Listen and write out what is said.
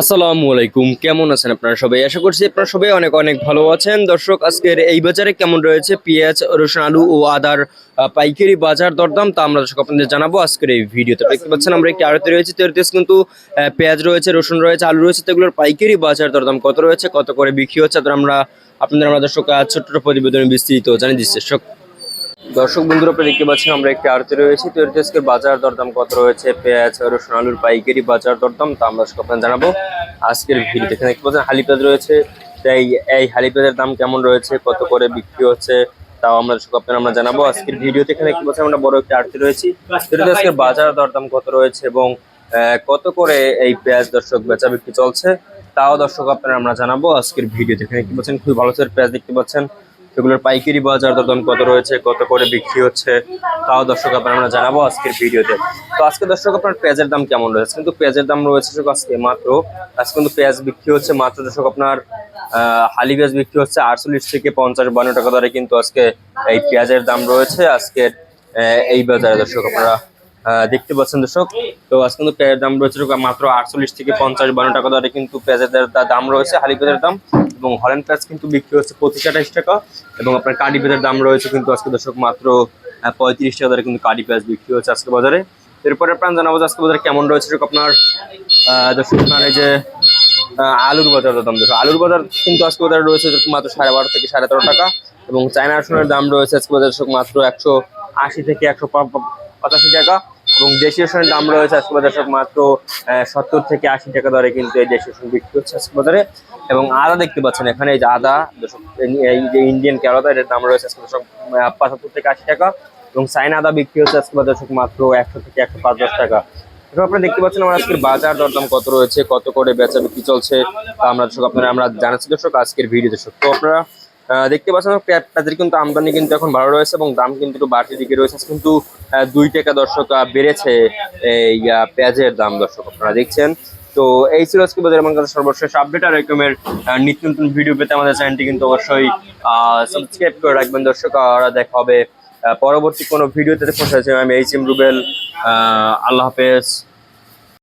আসসালামু আলাইকুম। কেমন আছেন আপনারা সবাই? আশা করছি আপনারা সবাই অনেক অনেক ভালো আছেন। দর্শক, আজকের এই বাজারে কেমন রয়েছে? পেঁয়াজ, রসুন, আলু ও আদার পাইকারি বাজার দরদাম তা আমরা দর্শক আপনাদের জানাব আজকের এই ভিডিওতে। দেখতে পাচ্ছেন আমরা একটি আড়তে রয়েছে তো কিন্তু পেঁয়াজ রয়েছে, রসুন রয়েছে, আলু রয়েছে, তো এগুলোর পাইকারি বাজার দরদাম কত রয়েছে, কত করে বিক্রি হচ্ছে আমরা আপনাদের, আমরা দর্শক ছোট্ট প্রতিবেদনে বিস্তৃত জানিয়ে দিচ্ছি। দর্শক দর্শক বন্ধুরা, আপনারা দেখতে পাচ্ছেন আমরা একটি আড়তে রয়েছি। তো এর বাজার দরদাম কত রয়েছে, পেঁয়াজ, রসুন, আলুর পাইকারি বাজার দরদাম, তা আমরা আপনাদের জানাব। আজকের ভিডিওতে এখানে দেখতে পাচ্ছেন হালি পেঁয়াজ রয়েছে। তাই এই হালি পেঁয়াজের দাম কেমন রয়েছে, কত করে বিক্রি হচ্ছে, তাও আমরা দর্শক আপনাদের আমরা জানাব। আজকের ভিডিওতে এখানে দেখতে পাচ্ছেন আমরা বড় একটি আড়তে রয়েছি। এটাতে বাজার দরদাম কত রয়েছে এবং কত করে এই পেঁয়াজ দর্শক বেচা বিক্রি চলছে, তাও দর্শক আপনারা আমরা জানাব। আজকের ভিডিওতে এখানে দেখতে পাচ্ছেন খুবই ভালো পেঁয়াজ দেখতে পাচ্ছেন। সেগুলোর পাইকারি বাজার দরদাম কত রয়েছে, কত করে বিক্রি হচ্ছে, তাও দর্শক আপনারা আমরা জানাব আজকের ভিডিওতে। তো আজকে দর্শক আপনার পেঁয়াজের দাম কেমন রয়েছে? কিন্তু পেঁয়াজের দাম রয়েছে আজকে মাত্র, আজকে কিন্তু পেঁয়াজ বিক্রি হচ্ছে মাত্র দর্শক আপনার হালি পেঁয়াজ বিক্রি হচ্ছে আটচল্লিশ থেকে পঞ্চাশ, বান্ন টাকা দরে কিন্তু আজকে এই পেঁয়াজের দাম রয়েছে আজকের এই বাজারে দর্শক আপনারা দেখতে পাচ্ছেন দর্শক। তো আজকে কিন্তু পেঁয়াজের দাম রয়েছে মাত্র আটচল্লিশ থেকে পঞ্চাশ, বান্ন টাকা দরে কিন্তু পেঁয়াজের দাম রয়েছে, হালি পেঁয়াজের দাম। এবং হল্যান্ড পেঁয়াজ কিন্তু বিক্রি হচ্ছে পঁচিশ আঠাশ টাকা এবং আপনার কাডি পেঁয়াজের দাম রয়েছে কিন্তু আজকে দর্শক মাত্র পঁয়ত্রিশ টাকা দরে কিন্তু কাডি পেঁয়াজ বিক্রি হচ্ছে আজকে বাজারে। এরপরে আপনার জানাব আজকে বাজারে কেমন রয়েছে আপনার দর্শক আপনার এই যে আলুর বাজার দাম দর্শক আলুর বাজার কিন্তু আজকে বাজারে রয়েছে মাত্র সাড়ে বারো থেকে সাড়ে তেরো টাকা এবং চায়না রসুনের দাম রয়েছে আজকে বাজারে মাত্র একশো আশি থেকে একশো পঁচাশি টাকা এবং দেশি রসুনের দাম রয়েছে আজকে বাজারে মাত্র সত্তর থেকে আশি টাকা দরে কিন্তু এই দেশি রসুন বিক্রি হচ্ছে আজকে বাজারে। এবং আদা দেখতে পাচ্ছেন, এখানে এই যে আদা, এই যে ইন্ডিয়ান কেরালা এটার দাম রয়েছে আজকে দর্শক পঁচাত্তর থেকে আশি টাকা এবং চায়না আদা বিক্রি হচ্ছে আজকে দর্শক মাত্র একশো থেকে একশো পাঁচ দশ টাকা। এখন আপনারা দেখতে পাচ্ছেন আমার আজকের বাজার দরদাম কত রয়েছে, কত করে বেচা বিক্রি চলছে আমরা দর্শক, আপনারা, আমরা জানাচ্ছি দর্শক আজকের ভিডিও দর্শক তো আপনারা দেখতে পাচ্ছেন পেঁয়াজ পেঁয়াজের কিন্তু আমদানি কিন্তু এখন ভালো রয়েছে এবং দাম কিন্তু একটু বাড়তি দিকে রয়েছে। কিন্তু দুই টাকা দর্শক বেড়েছে এই পেঁয়াজের দাম দর্শক, আপনারা দেখছেন। তো এই ছিল আজকে বাজার আমার কাছে সর্বশেষ আপডেট আর এরকমের নিত্য নতুন ভিডিও পেতে আমাদের চ্যানেলটি কিন্তু অবশ্যই সাবস্ক্রাইব করে রাখবেন দর্শক আর দেখা হবে পরবর্তী কোনো ভিডিওতে পৌঁছাচ্ছি আমি এইচ এম রুবেল আল্লাহ হাফেজ।